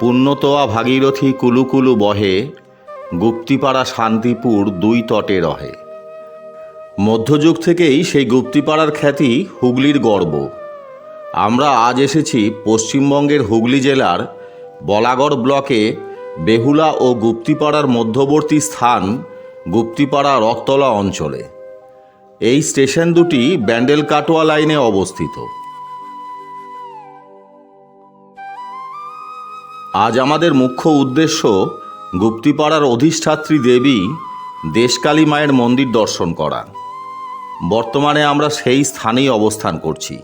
পুণ্যতোয়া ভাগীরথী কুলুকুলু বহে, গুপ্তিপাড়া শান্তিপুর দুই তটে রহে। মধ্যযুগ থেকেই সেই গুপ্তিপাড়ার খ্যাতি হুগলির গর্ব। আমরা আজ এসেছি পশ্চিমবঙ্গের হুগলি জেলার বলাগড় ব্লকে বেহুলা ও গুপ্তিপাড়ার মধ্যবর্তী স্থান গুপ্তিপাড়া রথতলা অঞ্চলে। এই স্টেশন দুটি ব্যান্ডেল কাটোয়া লাইনে অবস্থিত। আজ আমাদের মুখ্য উদ্দেশ্য গুপ্তিপাড়ার অধিষ্ঠাত্রী দেবী দেশকালী মায়ের মন্দির দর্শন করা। বর্তমানে আমরা সেই স্থানেই অবস্থান করছি।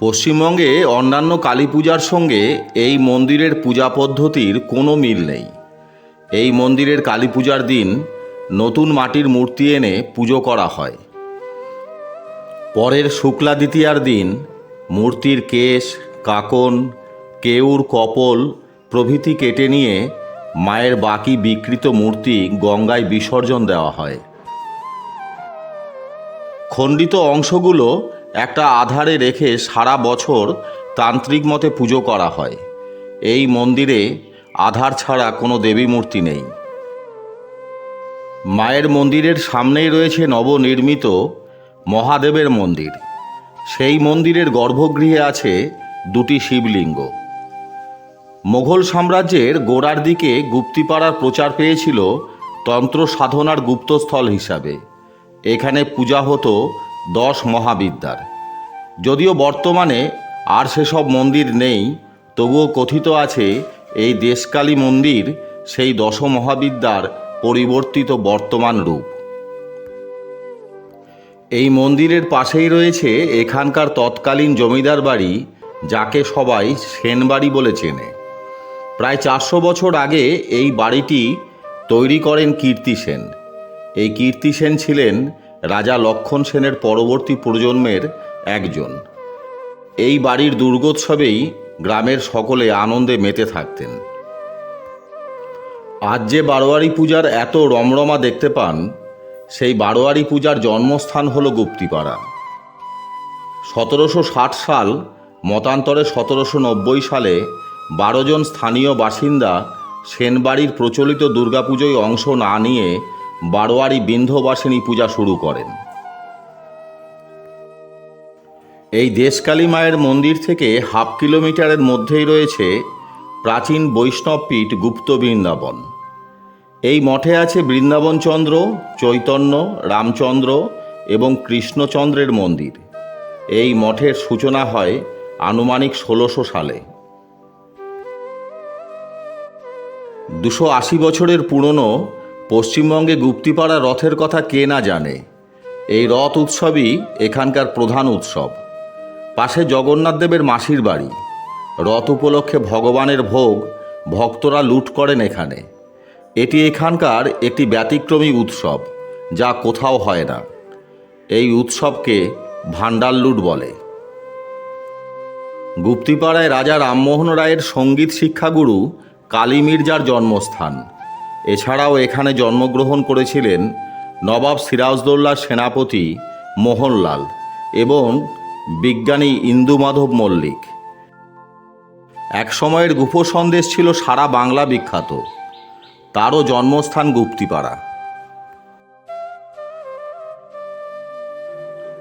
পশ্চিমবঙ্গে অন্যান্য কালী পূজার সঙ্গে এই মন্দিরের পূজা পদ্ধতির কোনো মিল নেই। এই মন্দিরের কালী পূজার দিন নতুন মাটির মূর্তি এনে পুজো করা হয়। পরের শুক্লা দ্বিতীয়ার দিন মূর্তির কেশ, কাকন, কেউর কপল প্রভৃতি কেটে নিয়ে মায়ের বাকি বিকৃত মূর্তি গঙ্গায় বিসর্জন দেওয়া হয়। খণ্ডিত অংশগুলো একটা আধারে রেখে সারা বছর তান্ত্রিক মতে পুজো করা হয়। এই মন্দিরে আধার ছাড়া কোনো দেবী মূর্তি নেই। মায়ের মন্দিরের সামনেই রয়েছে নবনির্মিত মহাদেবের মন্দির। সেই মন্দিরের গর্ভগৃহে আছে দুটি শিবলিঙ্গ। মোঘল সাম্রাজ্যের গোড়ার দিকে গুপ্তিপাড়ার প্রচার পেয়েছিল তন্ত্র সাধনার গুপ্তস্থল হিসাবে। এখানে পূজা হতো দশ মহাবিদ্যার। যদিও বর্তমানে আর সেসব মন্দির নেই, তবুও কথিত আছে, এই দেশকালী মন্দির সেই দশ মহাবিদ্যার পরিবর্তিত বর্তমান রূপ। এই মন্দিরের পাশেই রয়েছে এখানকার তৎকালীন জমিদার বাড়ি, যাকে সবাই সেনবাড়ি বলে চেনে। প্রায় চারশো বছর আগে এই বাড়িটি তৈরি করেন কীর্তি সেন। এই কীর্তি সেন ছিলেন রাজা লক্ষণ সেনের পরবর্তী প্রজন্মের একজন। এই বাড়ির দুর্গোৎসবেই গ্রামের সকলে আনন্দে মেতে থাকতেন। আজ যে বারোয়ারি পূজার এত রমরমা দেখতে পান, সেই বারোয়ারি পূজার জন্মস্থান হল গুপ্তিপাড়া। সতেরোশো ষাট সাল, মতান্তরে সতেরোশো নব্বই সালে বারো জন স্থানীয় বাসিন্দা সেনবাড়ির প্রচলিত দুর্গাপুজোয় অংশ না নিয়ে বারোয়ারি বিন্ধবাসিনী পূজা শুরু করেন। এই দেশকালী মায়ের মন্দির থেকে হাফ কিলোমিটারের মধ্যেই রয়েছে প্রাচীন বৈষ্ণবপীঠ গুপ্ত বৃন্দাবন। এই মঠে আছে বৃন্দাবনচন্দ্র চৈতন্য, রামচন্দ্র এবং কৃষ্ণচন্দ্রের মন্দির। এই মঠের সূচনা হয় আনুমানিক ষোলোশো সালে। দুশো আশি বছরের পুরনো পশ্চিমবঙ্গে গুপ্তিপাড়া রথের কথা কে না জানে, এই রথ উৎসবই এখানকার প্রধান উৎসব। পাশে জগন্নাথ দেবের মাসির বাড়ি। রথ উপলক্ষে ভগবানের ভোগ ভক্তরা লুট করেন এখানে। এটি এখানকার একটি ব্যতিক্রমী উৎসব, যা কোথাও হয় না। এই উৎসবকে ভান্ডার লুট বলে। গুপ্তিপাড়ায় রাজা রামমোহন রায়ের সংগীত শিক্ষাগুরু কালী মির্জার জন্মস্থান। এছাড়াও এখানে জন্মগ্রহণ করেছিলেন নবাব সিরাজদৌল্লার সেনাপতি মোহনলাল এবং বিজ্ঞানী ইন্দুমাধব মল্লিক। একসময়ের গুফো সন্দেশ ছিল সারা বাংলা বিখ্যাত। তারও জন্মস্থান গুপ্তিপাড়া।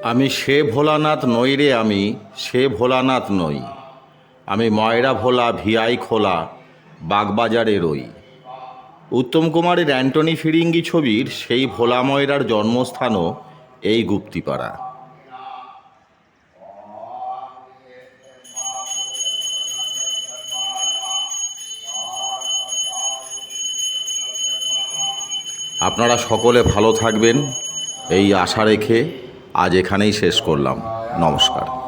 আমি সে ভোলানাথ নই রে আমি, সে ভোলানাথ নই। আমি ময়রা ভোলা ভিআই খোলা, বাগবাজারে রই। উত্তম কুমারের অ্যান্টনি ফিরিঙ্গি ছবির সেই ভোলা ময়রার জন্মস্থানও এই গুপ্তিপাড়া। আপনারা সকলে ভালো থাকবেন। এই আশা রেখে আজ এখানেই শেষ করলাম। নমস্কার।